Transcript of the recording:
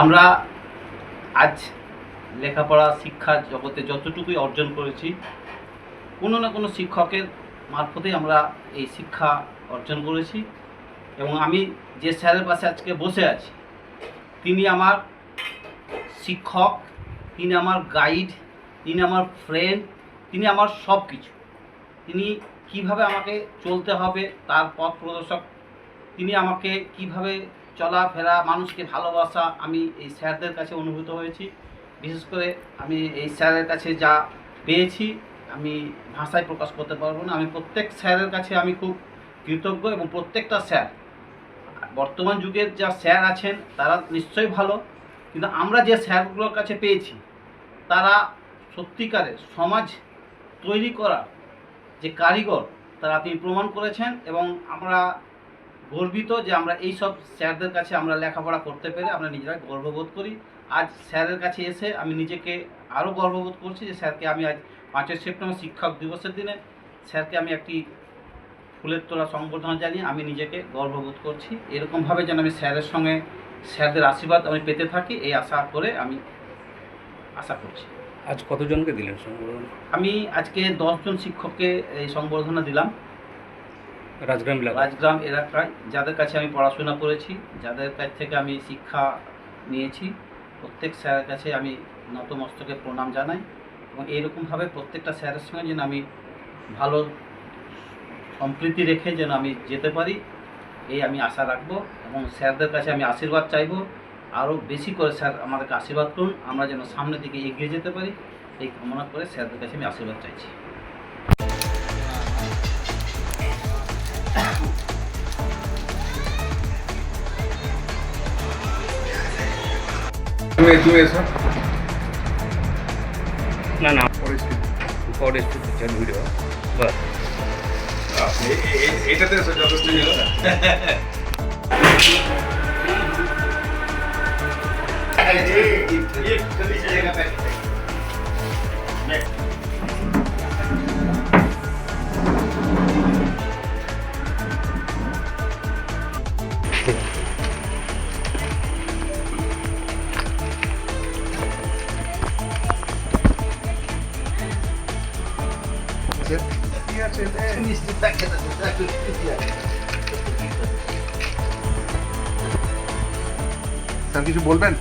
আমরা আজ লেখাপড়া, শিক্ষা জগতে যতটুকুই অর্জন করেছি, কোনো না কোনো শিক্ষকের মারফতেই আমরা এই শিক্ষা অর্জন করেছি। এবং আমি যে স্যারের পাশে আজকে বসে আছি, তিনি আমার শিক্ষক, তিনি আমার গাইড, তিনি আমার ফ্রেন্ড তিনি আমার সব কিছু তিনি কীভাবে আমাকে চলতে হবে, তার পথ প্রদর্শক, তিনি আমাকে কীভাবে চলাফেরা, মানুষকে ভালোবাসা, আমি এই স্যারদের কাছে অনুভূত হয়েছি। বিশেষ করে আমি এই স্যারের কাছে যা পেয়েছি, আমি ভাষায় প্রকাশ করতে পারব না। আমি প্রত্যেক স্যারের কাছে আমি খুব কৃতজ্ঞ এবং প্রত্যেকটা স্যার, বর্তমান যুগের যা স্যার আছেন, তারা নিশ্চয়ই ভালো, কিন্তু আমরা যে স্যারগুলোর কাছে পেয়েছি, তারা সত্যিকারের সমাজ তৈরি করার যে কারিগর, তারা তিনি প্রমাণ করেছেন এবং আমরা গর্বিত যে আমরা এই সব স্যারদের কাছে আমরা লেখাপড়া করতে পেরে আমরা নিজেরা গর্ববোধ করি। আজ স্যারের কাছে এসে আমি নিজেকে আরও গর্ববোধ করছি যে স্যারকে আমি আজ পাঁচই সেপ্টেম্বর শিক্ষক দিবসের দিনে স্যারকে আমি একটি ফুলের তোলা সংবর্ধনা জানিয়ে আমি নিজেকে গর্ববোধ করছি। এরকমভাবে যেন আমি স্যারের সঙ্গে স্যারদের আশীর্বাদ আমি পেতে থাকি এই আশা করে আমি আশা করছি। আজ কতজনকে দিলেন সংবর্ধনা আমি আজকে দশজন শিক্ষককে এই সংবর্ধনা দিলাম। রাজগ্রাম রাজগ্রাম এলাকায় যাদের কাছে আমি পড়াশোনা করেছি, যাদের কাছ থেকে আমি শিক্ষা নিয়েছি, প্রত্যেক স্যারের কাছে আমি নতমস্তকে প্রণাম জানাই এবং এইরকমভাবে প্রত্যেকটা স্যারের সঙ্গে যেন আমি ভালো সম্প্রীতি রেখে যেন আমি যেতে পারি, এই আমি আশা রাখব এবং স্যারদের কাছে আমি আশীর্বাদ চাইব। আরও বেশি করে স্যার আমাদেরকে আশীর্বাদ করুন, আমরা যেন সামনের দিকে এগিয়ে যেতে পারি, এই কামনা করে স্যারদের কাছে আমি আশীর্বাদ চাইছি। তুমি তুমি এসো না না পরিস্থিতি পরে একটু পিকচার ভিডিও বাস কিছু বলবেন?